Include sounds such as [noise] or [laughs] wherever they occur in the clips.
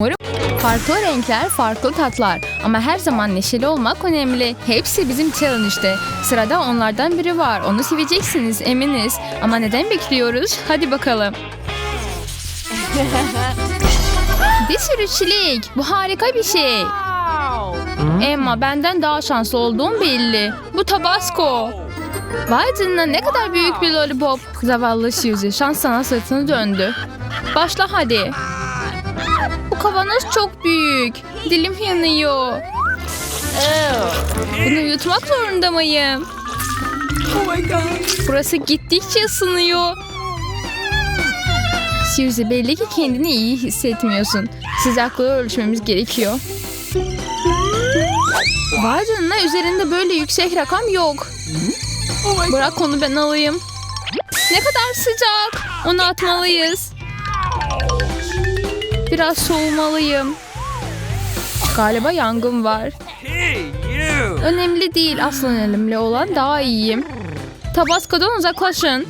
Umarım farklı renkler, farklı tatlar. Ama her zaman neşeli olmak önemli. Hepsi bizim challenge'de. Sırada onlardan biri var. Onu seveceksiniz eminiz. Ama neden bekliyoruz? Hadi bakalım. [laughs] bir sürü çilek. Bu harika bir şey. Emma benden daha şanslı olduğum belli. Bu Tabasco. Vay canına ne kadar büyük bir lollipop. Zavallı Suzy şans sana sırtını döndü. Başla hadi. Bu kavanoz çok büyük. Dilim yanıyor. Bunu yutmak zorunda mıyım? Burası gittikçe ısınıyor. Suzy belli ki kendini iyi hissetmiyorsun. Sıcaklığı ölçmemiz gerekiyor. Vay canına üzerinde böyle yüksek rakam yok. Bırak onu ben alayım. Ne kadar sıcak. Onu atmalıyız. Biraz soğumalıyım. Galiba yangın var. Önemli değil. Aslan elimle olan daha iyiyim. Tabasco'dan uzaklaşın.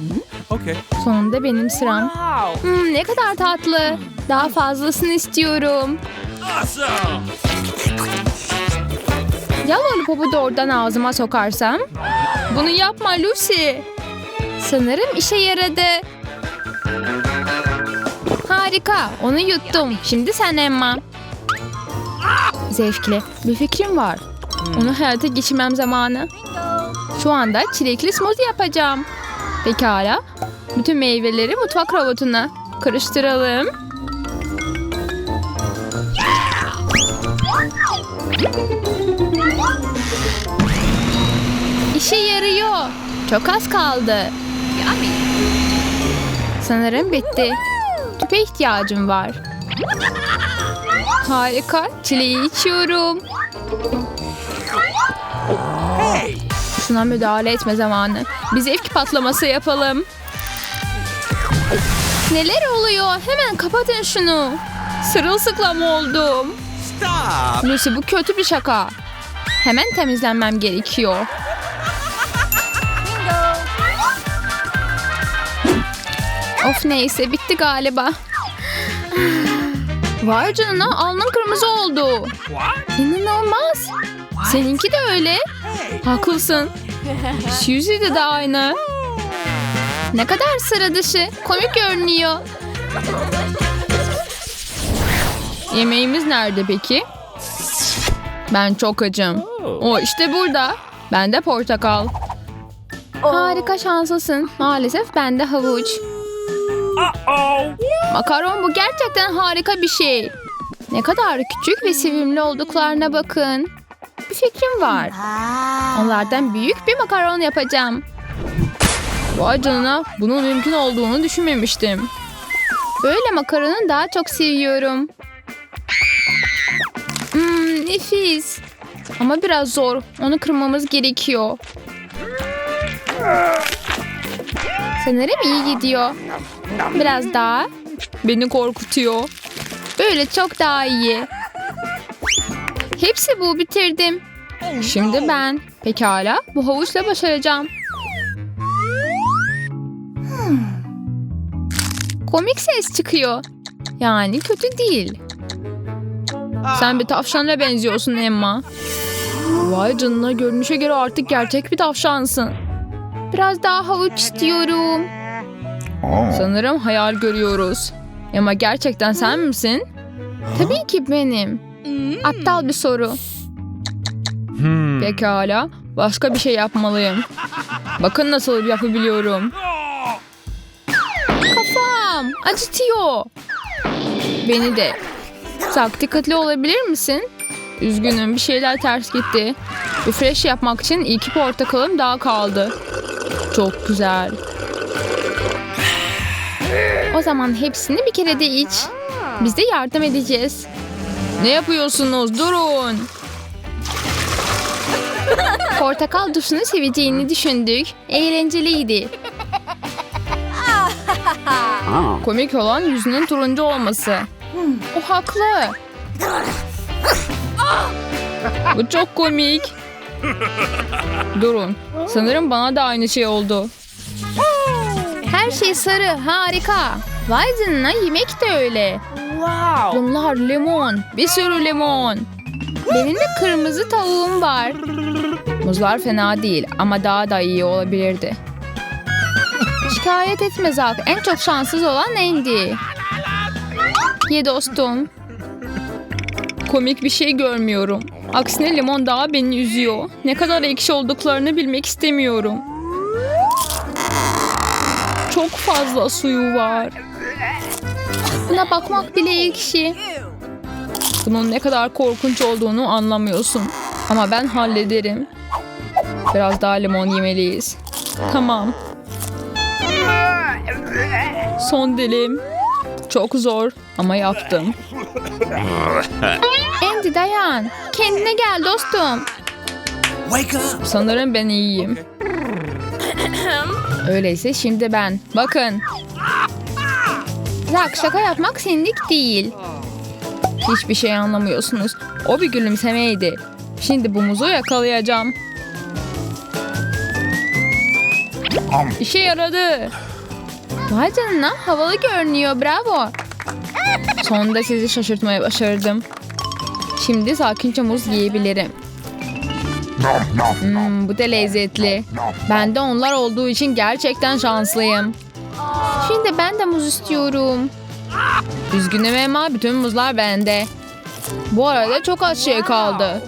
Okay. Sonunda benim sıram. Hmm, ne kadar tatlı. Daha fazlasını istiyorum. Awesome! Ya lollipopu doğrudan ağzıma sokarsam? Bunu yapma Lucy. Sanırım işe yaradı. Harika. Onu yuttum. Şimdi sen Emma. Zevkli. Bir fikrim var. Onu hayata geçirmem zamanı. Şu anda çilekli smoothie yapacağım. Pekala. Bütün meyveleri mutfak robotuna karıştıralım. İşe yarıyor. Çok az kaldı. Sanırım bitti. Tüpe ihtiyacım var. Harika. Çileği içiyorum. Şuna müdahale etme zamanı. Bir zevk patlaması yapalım. Neler oluyor? Hemen kapatın şunu. Sırılsıklam oldum. Stop! Lucy bu kötü bir şaka. Hemen temizlenmem gerekiyor. Of neyse bitti galiba. Vay canına alnın kırmızı oldu. İnanılmaz. Seninki de öyle. Haklısın. [laughs] Suzy de de aynı. Ne kadar sıra dışı. Komik görünüyor. Yemeğimiz nerede peki? Ben çok acım. O işte burada. Ben de portakal. Harika şanslısın. Maalesef ben de havuç. Makaron bu gerçekten harika bir şey. Ne kadar küçük ve sevimli olduklarına bakın. Bir fikrim var. Onlardan büyük bir makaron yapacağım. Vay canına bunun mümkün olduğunu düşünmemiştim. Böyle makaronu daha çok seviyorum. Hmm, nefis. Ama biraz zor. Onu kırmamız gerekiyor. Sanırım iyi gidiyor. Biraz daha. Beni korkutuyor. Böyle çok daha iyi. Hepsi bu bitirdim. Şimdi ben. Pekala bu havuçla başaracağım. Komik ses çıkıyor. Yani kötü değil. Sen bir tavşana benziyorsun Emma. Vay canına görünüşe göre artık gerçek bir tavşansın. Biraz daha havuç istiyorum. Sanırım hayal görüyoruz. Ama gerçekten sen misin? Tabii ki benim. Aptal bir soru. Hmm. Pekala. Başka bir şey yapmalıyım. Bakın nasıl yapabiliyorum. Kafam acıtıyor. Beni de. Sak dikkatli olabilir misin? Üzgünüm bir şeyler ters gitti. Refresh yapmak için iki portakalım daha kaldı. Çok güzel. O zaman hepsini bir kere de iç. Biz de yardım edeceğiz. Ne yapıyorsunuz? Durun. [laughs] Portakal duşunu seveceğini düşündük. Eğlenceliydi. [laughs] Komik olan yüzünün turuncu olması. O haklı. Bu çok komik. [laughs] Durun. Sanırım bana da aynı şey oldu. Her şey sarı. Harika. Vay canına yemek de öyle. Bunlar limon. Bir sürü limon. Benim de kırmızı tavuğum var. Muzlar fena değil ama daha da iyi olabilirdi. Şikayet etme Zak. En çok şanssız olan Andy. Ye dostum. Komik bir şey görmüyorum. Aksine limon daha beni üzüyor. Ne kadar ekşi olduklarını bilmek istemiyorum. Çok fazla suyu var. Buna bakmak bile ekşi. Bunun ne kadar korkunç olduğunu anlamıyorsun. Ama ben hallederim. Biraz daha limon yemeliyiz. Tamam. Son dilim. Çok zor ama yaptım. Andy dayan. Kendine gel dostum. Sanırım ben iyiyim. [laughs] Öyleyse şimdi ben. Bakın. Zak şaka yapmak senlik değil. Hiçbir şey anlamıyorsunuz. O bir gülümsemeydi. Şimdi bu muzu yakalayacağım. İşe yaradı. Vay canına havalı görünüyor bravo. Sonunda sizi şaşırtmaya başardım. Şimdi sakince muz yiyebilirim. Hmm, bu da lezzetli. Ben de onlar olduğu için gerçekten şanslıyım. Şimdi ben de muz istiyorum. Üzgünüm ama bütün muzlar bende. Bu arada çok az şey kaldı.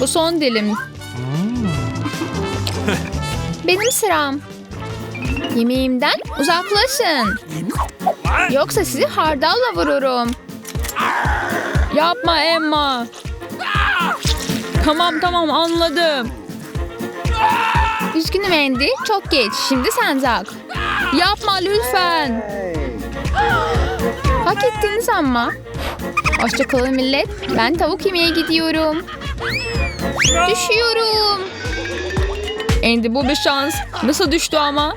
Bu son dilim. [laughs] Benim sıram. Yemeğimden uzaklaşın. Yoksa sizi hardalla vururum. Yapma Emma. Tamam tamam anladım. Üzgünüm Andy. Çok geç. Şimdi sen Zak. Yapma lütfen. Hak ettiniz ama. Hoşçakalın millet. Ben tavuk yemeye gidiyorum. Düşüyorum. Andy bu bir şans. Nasıl düştü ama?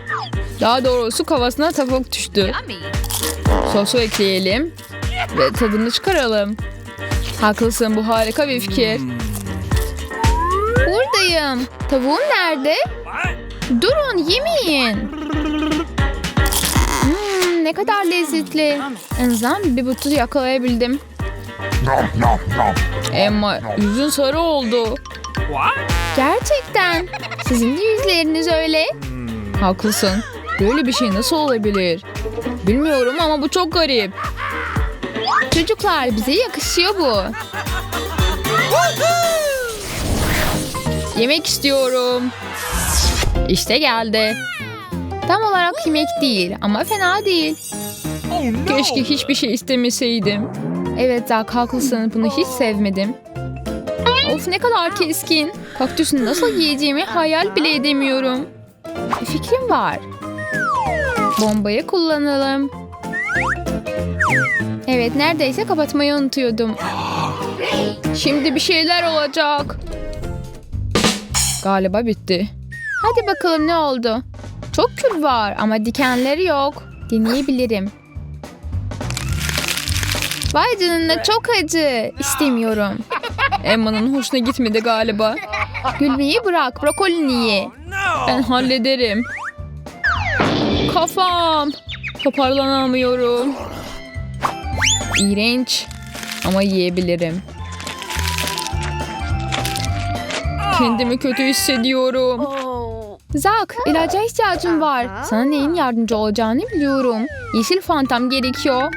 Daha doğrusu kafasına tavuk düştü. Sosu ekleyelim. Ve tadını çıkaralım. Haklısın bu harika bir fikir. Buradayım. Tavuğum nerede? Durun yemeyin. Hmm, ne kadar lezzetli. En azından bir butu yakalayabildim. Emma yüzün sarı oldu. Gerçekten. Sizin de yüzleriniz öyle. Haklısın. Böyle bir şey nasıl olabilir? Bilmiyorum ama bu çok garip. Çocuklar bize yakışıyor bu. Yemek istiyorum. İşte geldi. Tam olarak yemek değil ama fena değil. Keşke hiçbir şey istemeseydim. Evet Zak haklısın bunu hiç sevmedim. Of ne kadar keskin. Kaktüsü nasıl yiyeceğimi hayal bile edemiyorum. Bir fikrim var. Bombayı kullanalım. Evet neredeyse kapatmayı unutuyordum. Şimdi bir şeyler olacak. Galiba bitti. Hadi bakalım ne oldu? Çok kül var ama dikenleri yok. Deneyebilirim. Vay canına çok acı. İstemiyorum. Emma'nın hoşuna gitmedi galiba. Gülmeyi bırak. Brokolini ye. Ben hallederim. Kafam. Toparlanamıyorum. İğrenç. Ama yiyebilirim. Kendimi kötü hissediyorum. Zak, ilaca ihtiyacım var. Sana neyin yardımcı olacağını biliyorum. Yeşil fantam gerekiyor.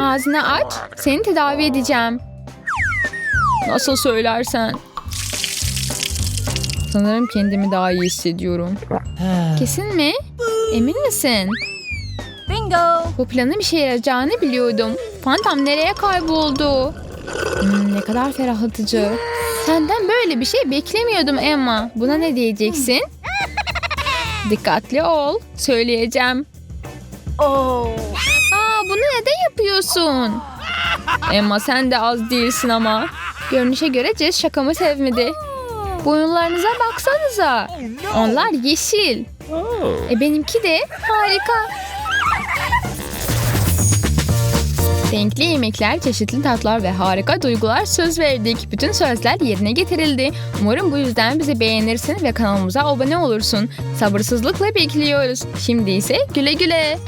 Ağzını aç, seni tedavi edeceğim. Nasıl söylersen. Sanırım kendimi daha iyi hissediyorum. Kesin mi? Emin misin? Bingo! Bu planın bir şey yarayacağını biliyordum. Fantam nereye kayboldu? Hmm, ne kadar ferahlatıcı. Senden böyle bir şey beklemiyordum Emma. Buna ne diyeceksin? Dikkatli ol. Söyleyeceğim. Oh! Aa, bunu neden yapıyorsun? Emma sen de az değilsin ama. Görünüşe göre Jess şakamı sevmedi. Boyunlarınıza baksanıza. Onlar yeşil. E benimki de harika. Renkli yemekler, çeşitli tatlar ve harika duygular söz verdik. Bütün sözler yerine getirildi. Umarım bu yüzden bizi beğenirsin ve kanalımıza abone olursun. Sabırsızlıkla bekliyoruz. Şimdi ise güle güle.